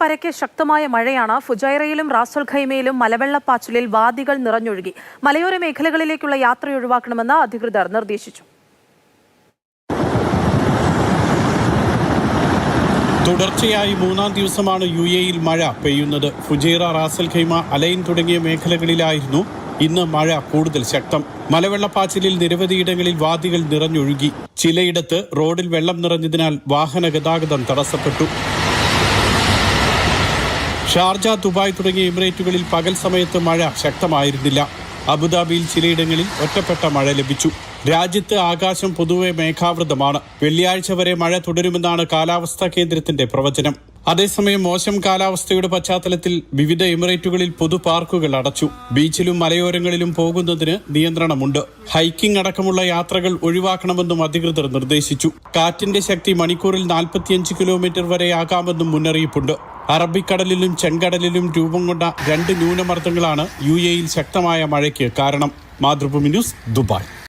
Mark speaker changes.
Speaker 1: പരക്കെ ശക്തമായ മഴയാണ്. ഫുജൈറയിലും റാസുൽ ഖൈമയിലും മലവെള്ളപ്പാച്ചിലിൽ വാദികൾ നിറഞ്ഞൊഴുകി. മലയോര മേഖലകളിലേക്കുള്ള യാത്ര ഒഴിവാക്കണമെന്ന് അധികൃതർ നിർദ്ദേശിച്ചു.
Speaker 2: തുടർച്ചയായി മൂന്നാം ദിവസമാണ് യു എയിൽ മഴ പെയ്യുന്നത്. ഫുജൈറ റാസൽ ഖൈമ അലൈൻ തുടങ്ങിയ മേഖലകളിലായിരുന്നു ഇന്ന് മഴ കൂടുതൽ ശക്തം. മലവെള്ളപ്പാച്ചിലിൽ നിരവധിയിടങ്ങളിൽ വാദികൾ നിറഞ്ഞൊഴുകി. ചിലയിടത്ത് റോഡിൽ വെള്ളം നിറഞ്ഞതിനാൽ വാഹന ഗതാഗതം തടസ്സപ്പെട്ടു. ഷാർജ ദുബായ് തുടങ്ങിയ എമിറേറ്റുകളിൽ പകൽ സമയത്ത് മഴ ശക്തമായിരുന്നില്ല. അബുദാബിയിൽ ചിലയിടങ്ങളിൽ ഒറ്റപ്പെട്ട മഴ ലഭിച്ചു. രാജ്യത്ത് ആകാശം പൊതുവെ മേഘാവൃതമാണ്. വെള്ളിയാഴ്ച വരെ മഴ തുടരുമെന്നാണ് കാലാവസ്ഥാ കേന്ദ്രത്തിന്റെ പ്രവചനം. അതേസമയം മോശം കാലാവസ്ഥയുടെ പശ്ചാത്തലത്തിൽ വിവിധ എമിറേറ്റുകളിൽ പൊതു പാർക്കുകൾ അടച്ചു. ബീച്ചിലും മലയോരങ്ങളിലും പോകുന്നതിന് നിയന്ത്രണമുണ്ട്. ഹൈക്കിംഗ് അടക്കമുള്ള യാത്രകൾ ഒഴിവാക്കണമെന്നും അധികൃതർ നിർദ്ദേശിച്ചു. കാറ്റിന്റെ ശക്തി മണിക്കൂറിൽ നാൽപ്പത്തിയഞ്ച് കിലോമീറ്റർ വരെയാകാമെന്നും മുന്നറിയിപ്പുണ്ട്. അറബിക്കടലിലും ചെങ്കടലിലും രൂപം കൊണ്ട രണ്ട് ന്യൂനമർദ്ദങ്ങളാണ് യു എയിൽ ശക്തമായ മഴയ്ക്ക് കാരണം. Mathrubhumi news Dubai.